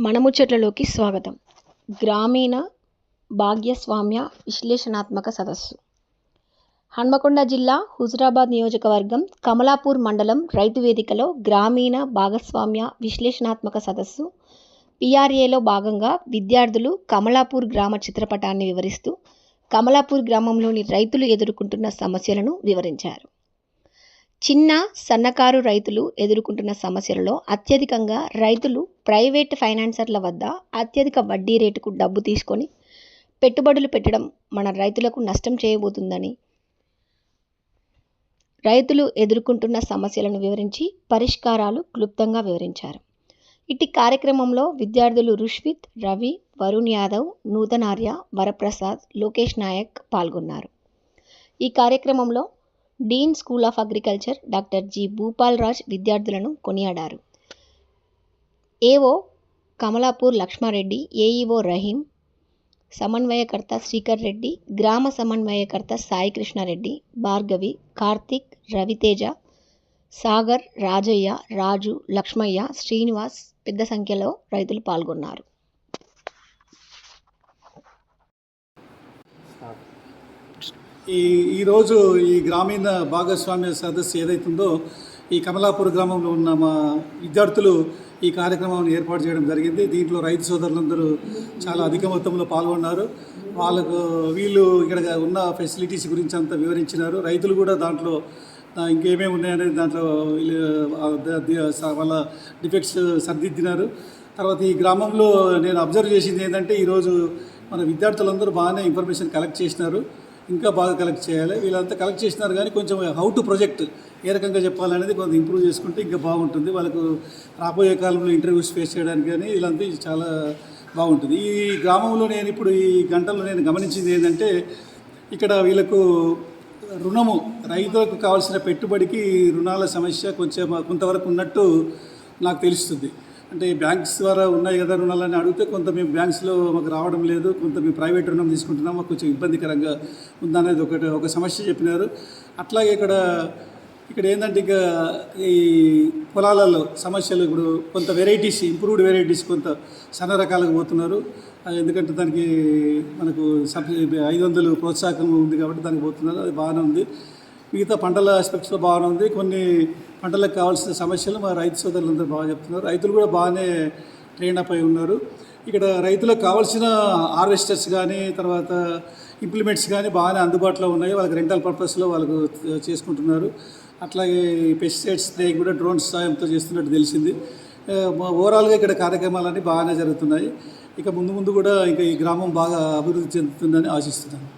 మనముచ్చట్లలోకి స్వాగతం. గ్రామీణ భాగ్యస్వామ్య విశ్లేషణాత్మక సదస్సు. హన్మకొండ జిల్లా హుజురాబాద్ నియోజకవర్గం కమలాపూర్ మండలం రైతు వేదికలో గ్రామీణ భాగస్వామ్య విశ్లేషణాత్మక సదస్సు. పిఆర్ఏలో భాగంగా విద్యార్థులు కమలాపూర్ గ్రామ చిత్రపటాన్ని వివరిస్తూ కమలాపూర్ గ్రామంలోని రైతులు ఎదుర్కొంటున్న సమస్యలను వివరించారు. చిన్న సన్నకారు రైతులు ఎదుర్కొంటున్న సమస్యలలో అత్యధికంగా రైతులు ప్రైవేట్ ఫైనాన్సర్ల వద్ద అత్యధిక వడ్డీ రేటుకు డబ్బు తీసుకొని పెట్టుబడులు పెట్టడం మన రైతులకు నష్టం చేయబోతుందని రైతులు ఎదుర్కొంటున్న సమస్యలను వివరించి పరిష్కారాలు క్లుప్తంగా వివరించారు. ఇట్టి కార్యక్రమంలో విద్యార్థులు రుష్విత్ రవి వరుణ్ యాదవ్ నూతనార్య వరప్రసాద్ లోకేష్ నాయక్ పాల్గొన్నారు. ఈ కార్యక్రమంలో dean school of agriculture doctor G Bhupal Raj విద్యార్థులను కొనియాడారు. ఏఓ కమలాపూర్ లక్ష్మారెడ్డి ఏఈఓ రహీం సమన్వయకర్త శ్రీకర్ రెడ్డి గ్రామ సమన్వయకర్త సాయి కృష్ణారెడ్డి భార్గవి కార్తిక్ రవితేజ సాగర్ రాజయ్య రాజు లక్ష్మయ్య శ్రీనివాస్ పెద్ద సంఖ్యలో రైతులు పాల్గొన్నారు. ఈ ఈరోజు ఈ గ్రామీణ భాగస్వామ్య సదస్సు ఏదైతుందో ఈ కమలాపూర్ గ్రామంలో ఉన్న మా విద్యార్థులు ఈ కార్యక్రమాన్ని ఏర్పాటు చేయడం జరిగింది. దీంట్లో రైతు సోదరులందరూ చాలా అధిక మొత్తంలో పాల్గొన్నారు. వాళ్ళకు వీళ్ళు ఇక్కడ ఉన్న ఫెసిలిటీస్ గురించి అంతా వివరించినారు. రైతులు కూడా దాంట్లో ఇంకేమేమి ఉన్నాయనేది దాంట్లో వీళ్ళు వాళ్ళ డిఫెక్ట్స్ సరిదిద్దినారు. తర్వాత ఈ గ్రామంలో నేను అబ్జర్వ్ చేసింది ఏంటంటే ఈరోజు మన విద్యార్థులందరూ బాగానే ఇన్ఫర్మేషన్ కలెక్ట్ చేసినారు. ఇంకా బాగా కలెక్ట్ చేయాలి. వీళ్ళంతా కలెక్ట్ చేసినారు కానీ కొంచెం హౌ టు ప్రొజెక్ట్ ఏ రకంగా చెప్పాలనేది కొంచెం ఇంప్రూవ్ చేసుకుంటే ఇంకా బాగుంటుంది. వాళ్ళకు రాబోయే కాలంలో ఇంటర్వ్యూస్ ఫేస్ చేయడానికి కానీ వీళ్ళంతా చాలా బాగుంటుంది. ఈ గ్రామంలో నేను ఇప్పుడు ఈ గంటల్లో నేను గమనించింది ఏంటంటే ఇక్కడ వీళ్ళకు రుణము రైతులకు కావాల్సిన పెట్టుబడికి రుణాల సమస్య కొంచెం కొంతవరకు ఉన్నట్టు నాకు తెలుస్తుంది. అంటే ఈ బ్యాంక్స్ ద్వారా ఉన్నాయి కదా రుణాలని అడిగితే కొంత మేము బ్యాంక్స్లో మాకు రావడం లేదు కొంత మేము ప్రైవేట్ రుణం తీసుకుంటున్నాం మాకు కొంచెం ఇబ్బందికరంగా ఉందనేది ఒకటి ఒక సమస్య చెప్పినారు. అట్లాగే ఇక్కడ ఇక్కడ ఏంటంటే ఇంకా ఈ పొలాలలో సమస్యలు ఇప్పుడు కొంత వెరైటీస్ ఇంప్రూవ్డ్ వెరైటీస్ కొంత సన్న రకాలకు పోతున్నారు. ఎందుకంటే దానికి మనకు సబ్ ఐదు వందలు ప్రోత్సాహకం ఉంది కాబట్టి దానికి పోతున్నారు అది బాగానే ఉంది. మిగతా పంటల ఆస్పెక్ట్స్లో బాగానే ఉంది. కొన్ని పంటలకు కావాల్సిన సమస్యలు మా రైతు సోదరులందరూ బాగా చెప్తున్నారు. రైతులు కూడా బాగానే ట్రైన్ అప్ అయి ఉన్నారు. ఇక్కడ రైతులకు కావాల్సిన హార్వెస్టర్స్ కానీ తర్వాత ఇంప్లిమెంట్స్ కానీ బాగానే అందుబాటులో ఉన్నాయి. వాళ్ళకి రెంటల్ పర్పస్లో వాళ్ళకు చేసుకుంటున్నారు. అట్లాగే పెస్టిసైడ్స్ స్ప్రే కూడా డ్రోన్స్ సాయంతో చేస్తున్నట్టు తెలిసింది. ఓవరాల్గా ఇక్కడ కార్యక్రమాలన్నీ బాగానే జరుగుతున్నాయి. ఇక ముందు ముందు కూడా ఇంకా ఈ గ్రామం బాగా అభివృద్ధి చెందుతుందని ఆశిస్తున్నాను.